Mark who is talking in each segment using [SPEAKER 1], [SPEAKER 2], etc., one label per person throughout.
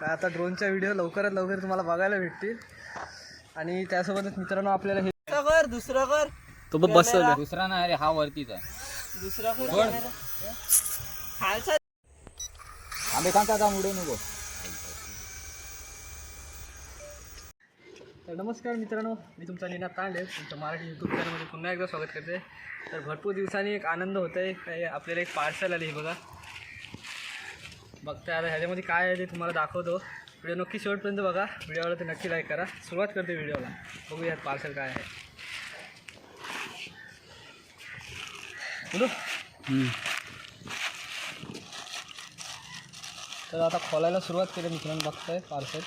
[SPEAKER 1] काय आता ड्रोनच्या व्हिडिओ लवकरात लवकर तुम्हाला बघायला भेटतील. आणि त्यासोबतच मित्रांनो आपल्याला हे कर दुसरं कर
[SPEAKER 2] तो बघ बसवलं.
[SPEAKER 3] दुसरा नाही अरे हा वरतीच. आहे
[SPEAKER 1] दुसरा कर
[SPEAKER 3] गोड.
[SPEAKER 1] खालचा
[SPEAKER 3] आंबे कांता का मुडे नको
[SPEAKER 1] तर नमस्कार मित्रांनो मी तुमचा नीना तांडे तुमच्या मराठी यूट्यूब चॅनलमध्ये पुन्हा एकदा स्वागत करते. तर भरपूर दिवसांनी एक आनंद होत आहे काही आपल्याला एक पार्सल आली बघा. बघताय आता ह्याच्यामध्ये काय आहे ते तुम्हाला दाखवतो. व्हिडिओ नक्की शेवटपर्यंत बघा. व्हिडिओला ते नक्की लाईक करा. सुरुवात करते व्हिडिओला. बघूयात पार्सल काय आहे. बोलू तर आता खोलायला सुरुवात केली मित्रांनो बघताय पार्सल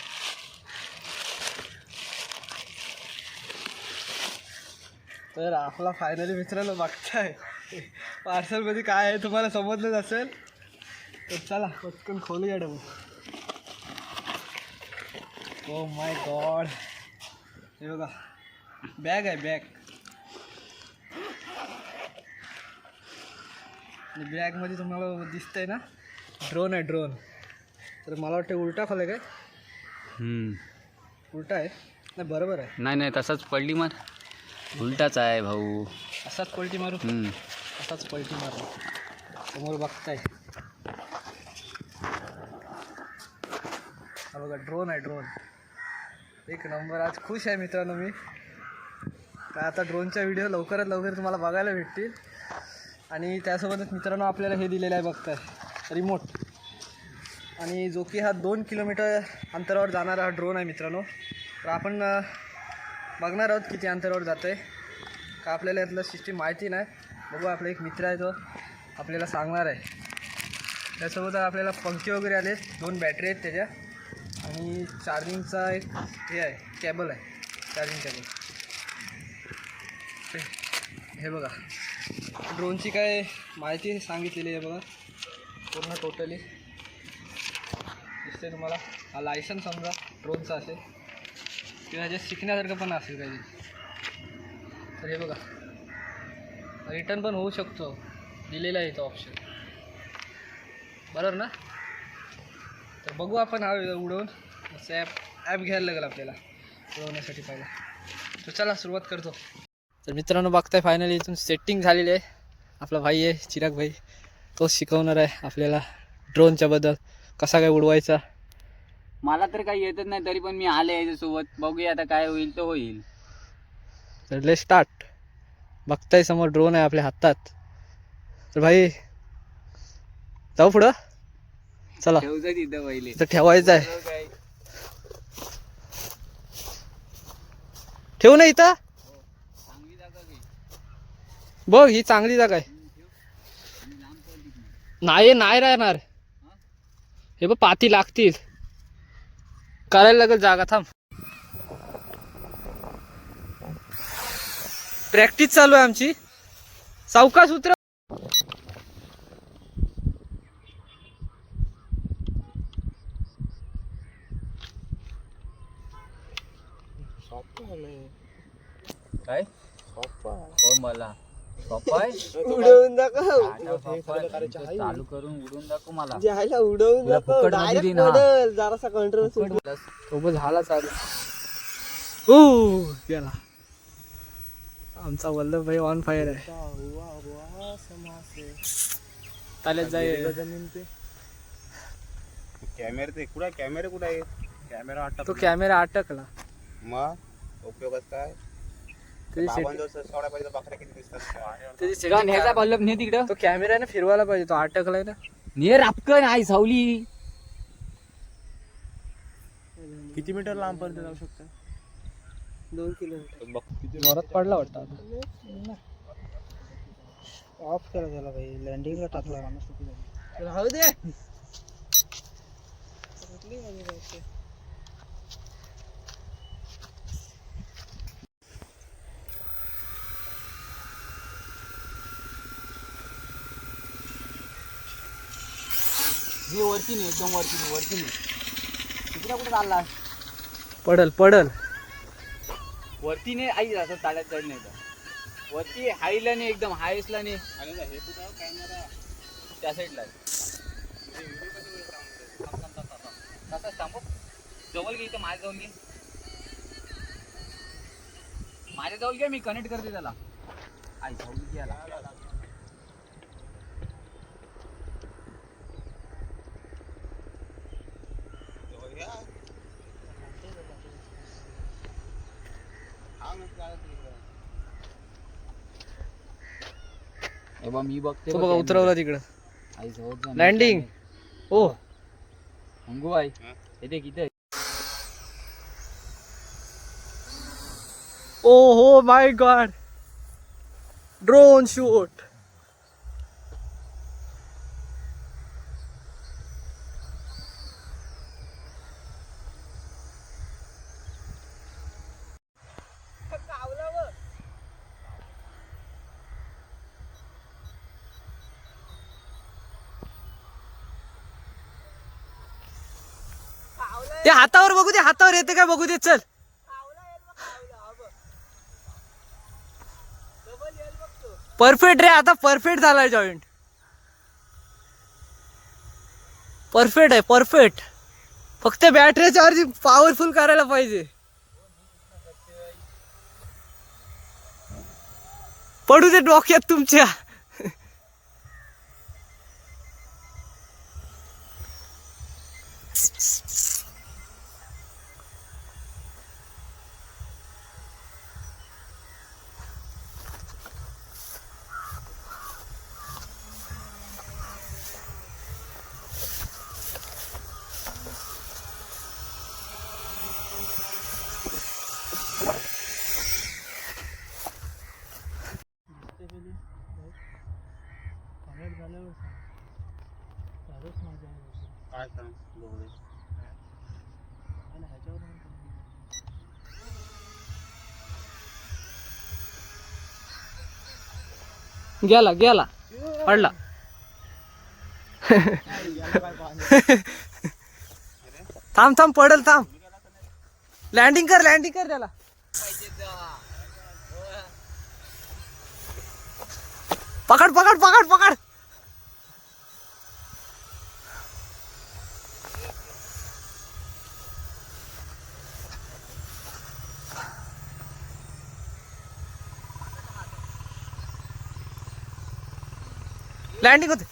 [SPEAKER 1] तर आपला फायनली मित्रांनो बघताय. पार्सलमध्ये काय आहे तुम्हाला समजलंच असेल? तर चला पटकन खोलूया डबल ओ माय गॉड हे बघा बॅग आहे बॅग आणि बॅगमध्ये तुम्हाला दिसतंय ना ड्रोन आहे ड्रोन तर मला वाटतं उलटा खोलाय काय? उलटा आहे. नाही बरोबर आहे.
[SPEAKER 2] नाही नाही तसाच पडली मार. उलटाच आहे भाऊ.
[SPEAKER 1] असाच पलटी मारू. असाच पलटी मारू. समोर बघताय. हा बघा ड्रोन आहे ड्रोन एक नंबर आज खुश आहे मित्रांनो मी. काय आता ड्रोनच्या व्हिडिओ लवकरात लवकर तुम्हाला बघायला भेटतील. आणि त्यासोबतच मित्रांनो आपल्याला हे दिलेलं आहे बघताय रिमोट आणि जो की हा दोन किलोमीटर अंतरावर जाणारा हा ड्रोन आहे मित्रांनो. तर आपण बघणार आहोत किती अंतरावर जातं आहे का आपल्याला यातलं सिस्टीम माहिती नाही. बघू आपला एक मित्र आहे तो आपल्याला सांगणार आहे. त्यासोबत आपल्याला पंखे वगैरे आले दोन बॅटरी आहेत त्याच्या. आणि चार्जिंगचा एक हे आहे केबल आहे. चार्जिंग केबल हे बघा. ड्रोनची काय माहिती सांगितलेली आहे बघा. पूर्ण टोटली दिसते तुम्हाला. हा लायसन समजा ड्रोनचा असेल. किंवा जे शिकण्यासारखं पण असेल काही तर हे बघा. रिटर्न पण होऊ शकतो. दिलेला आहे तो ऑप्शन बरोबर ना? तर बघू आपण हा उडवून. असं ॲप ॲप घ्यायला लागेल आपल्याला. उडवण्यासाठी पहिला. तर चला सुरुवात करतो. तर मित्रांनो बघताय फायनली इथून सेटिंग झालेली आहे. आपला भाई आहे चिराग भाई. तोच शिकवणार आहे आपल्याला ड्रोनच्या बद्दल. कसा काय उडवायचा?
[SPEAKER 2] मला तर काही येतच नाही तरी पण मी आले याच्यासोबत. बघूया आता काय होईल तर होईल.
[SPEAKER 1] तर ले स्टार्ट बघताय समोर ड्रोन आहे आपल्या हातात. तर भाई जाऊ पुढं. चला. ठेवायचं आहे. ठेवू ना इथं? बघ ही चांगली जागा आहे. नाही नाही राहणार. हे बघ पाती लागतील. करायला लागेल जागा थांब. प्रॅक्टिस चालू आहे आमची. सावकाश उतर.
[SPEAKER 3] काय? कोण मला. पप्पाय
[SPEAKER 1] उडवून दाखव.
[SPEAKER 3] चालू करून उडून दाखव मला.
[SPEAKER 1] जायला उडवून
[SPEAKER 3] तुला
[SPEAKER 1] दाखव.
[SPEAKER 3] फुकटमध्ये
[SPEAKER 1] डायरेक्ट
[SPEAKER 3] दे ना.
[SPEAKER 1] पडेल जरासा कंट्रोल झाला चालू. गेला आमचा वल्लभ भाई ऑन फायर आहे. चालेल जाईल
[SPEAKER 4] कॅमेरे ते कुठे कॅमेरे कुठे आहेत कॅमेरा
[SPEAKER 1] तो कॅमेरा अटकला.
[SPEAKER 4] मग? उपयोगच काय? बाबांजवळ ससवाड्या पाहिजे बकऱ्या किती दिसतात?
[SPEAKER 1] त्याची
[SPEAKER 2] का
[SPEAKER 1] setting
[SPEAKER 2] न्यायचा
[SPEAKER 1] काय-
[SPEAKER 2] पल्लभ ने तिकडं.
[SPEAKER 1] तो कॅमेऱ्याने फिरवायला पाहिजे तो अटकलाय ना.
[SPEAKER 2] ने रापकन आई सावली.
[SPEAKER 4] किती मीटर लांब पर्यंत जाऊ शकतो
[SPEAKER 1] दोन किलोमीटर. जोरात पडला वाटतं आता? ऑफ करा त्याला भाई लँडिंगला टाकला राहू दे.
[SPEAKER 2] हे वरती नाही एकदम वरती नाही वरती नाही तिकडे कुठे चालला?
[SPEAKER 1] पडल पडल.
[SPEAKER 2] वरती नाही आई असं ताळ्यात जाईल नाही तर वरती हायला नाही एकदम हायसला नाही त्या साईडला
[SPEAKER 3] तसाच थांबव जवळ घे इथं माझ्या जवळ घे माझ्या जवळ घे. मी कनेक्ट करते त्याला. आई जवळ घे हे बघ मी बघते
[SPEAKER 1] तो
[SPEAKER 3] बघ.
[SPEAKER 1] उतरवला तिकडं.
[SPEAKER 3] आई जवळ जा, मी
[SPEAKER 1] लँडिंग
[SPEAKER 3] camera.
[SPEAKER 1] ओ.
[SPEAKER 3] अंगू आई येते किती
[SPEAKER 1] ओ हो माय गॉड ड्रोन शूट ते हातावर बघू दे हातावर येते काय बघू दे चल. परफेक्ट रे आता परफेक्ट झालाय जॉईंट परफेक्ट आहे परफेक्ट फक्त बॅटरी चार्जिंग पॉवरफुल करायला पाहिजे. पडू दे डोक्यात तुमच्या
[SPEAKER 4] काय सांग बघू दे.
[SPEAKER 1] गेला गेला. पडला. थांब थांब पडल थांब. लँडिंग कर लँडिंग कर त्याला. पकड पकड पकड पकड. लँडिंग होते.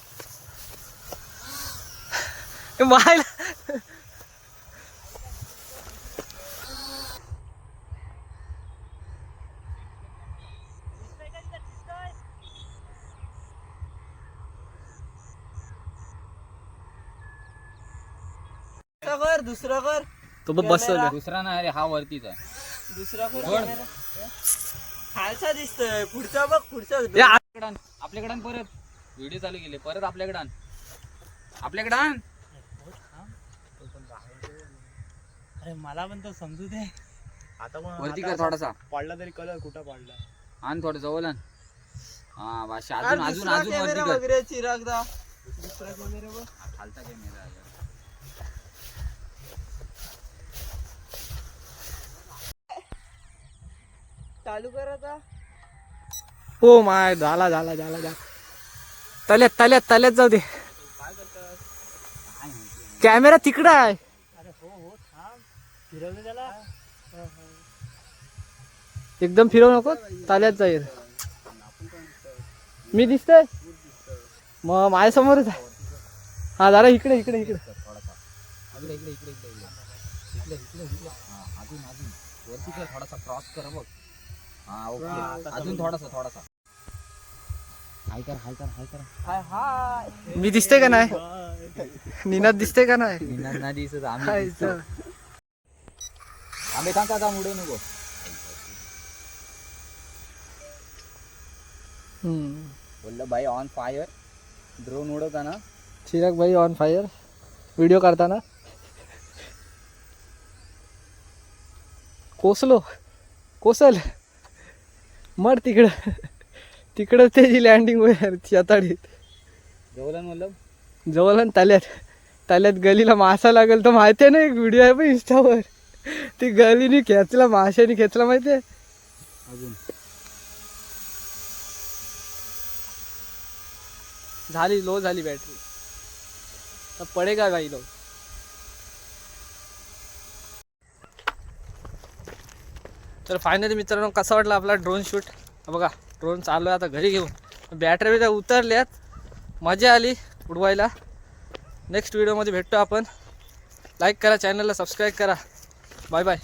[SPEAKER 1] ए, व्हायला कर दुसरा कर तो बघ बसवलं
[SPEAKER 3] दुसरा नाही रे हा वरतीच. आहे
[SPEAKER 1] दुसरा
[SPEAKER 3] कर
[SPEAKER 1] खालचा दिसतोय. पुढचा बघ पुढचा.
[SPEAKER 3] आपल्याकडे परत. व्हिडिओ चालू केले. परत आपल्याकडे आण. आपल्याकडे आण.
[SPEAKER 1] अरे मला पण तो समजू दे.
[SPEAKER 4] आता पण
[SPEAKER 3] वरती
[SPEAKER 4] आता
[SPEAKER 3] कर थोडासा.
[SPEAKER 4] पडला तरी कलर कुठं पडला?
[SPEAKER 3] आण थोडं जवळ आण. हा बाशी अजून अजून अजून वरती कर.
[SPEAKER 1] वगैरे चिरागदा दुसरा कॅमेरा बघ.
[SPEAKER 3] हा, खालचा आहे.
[SPEAKER 1] चालू कर आता. हो माय झाला झाला झाला झाला. तल्यात तल्यात तल्यात जाऊ दे. कॅमेरा तिकडं आहे. एकदम फिरवू नको ताल्यात जाईल. मी दिसतय? मग माझ्यासमोरच आहे. हा जरा इकडे इकडे इकडे.
[SPEAKER 3] थोडासा क्रॉस कर बघ. हा ओके. अजून थोडासा थोडासा. हाय कर हाय कर हाय कर.
[SPEAKER 1] मी दिसते का नाही? निनाद दिसते का नाही?
[SPEAKER 3] नाही दिसत आम्ही
[SPEAKER 1] हाय
[SPEAKER 3] दिसतो. आम्ही का का मुडे नको.
[SPEAKER 1] हम्म.
[SPEAKER 3] बोललं बाई ऑन फायर ड्रोन उडवताना.
[SPEAKER 1] चिराग भाई ऑन फायर व्हिडिओ करताना कोसलो. कोसल. मर तिकडं. तिकडं त्याची लँडिंग होईल शेताडीत.
[SPEAKER 3] जवळन म्हणलं?
[SPEAKER 1] जवळन ताल्यात ताल्यात गलीला मासा लागेल तर माहिती आहे ना एक व्हिडिओ आहे पण इंस्टावर. ती गलीने खेचला माशाने खेचला माहिती आहे?
[SPEAKER 3] अजून.
[SPEAKER 1] झाली लो झाली बॅटरी तर पडे का गाई लो? तर फायनली मित्रांनो कसा वाटला आपला ड्रोन शूट बघा. ड्रोन चालू आहे आता घरी घेऊन. बॅटरी बिट्या उतरल्यात. मजा आली उडवायला. नेक्स्ट व्हिडिओमध्ये भेटतो आपण. लाईक करा चॅनलला सबस्क्राईब करा. Bye bye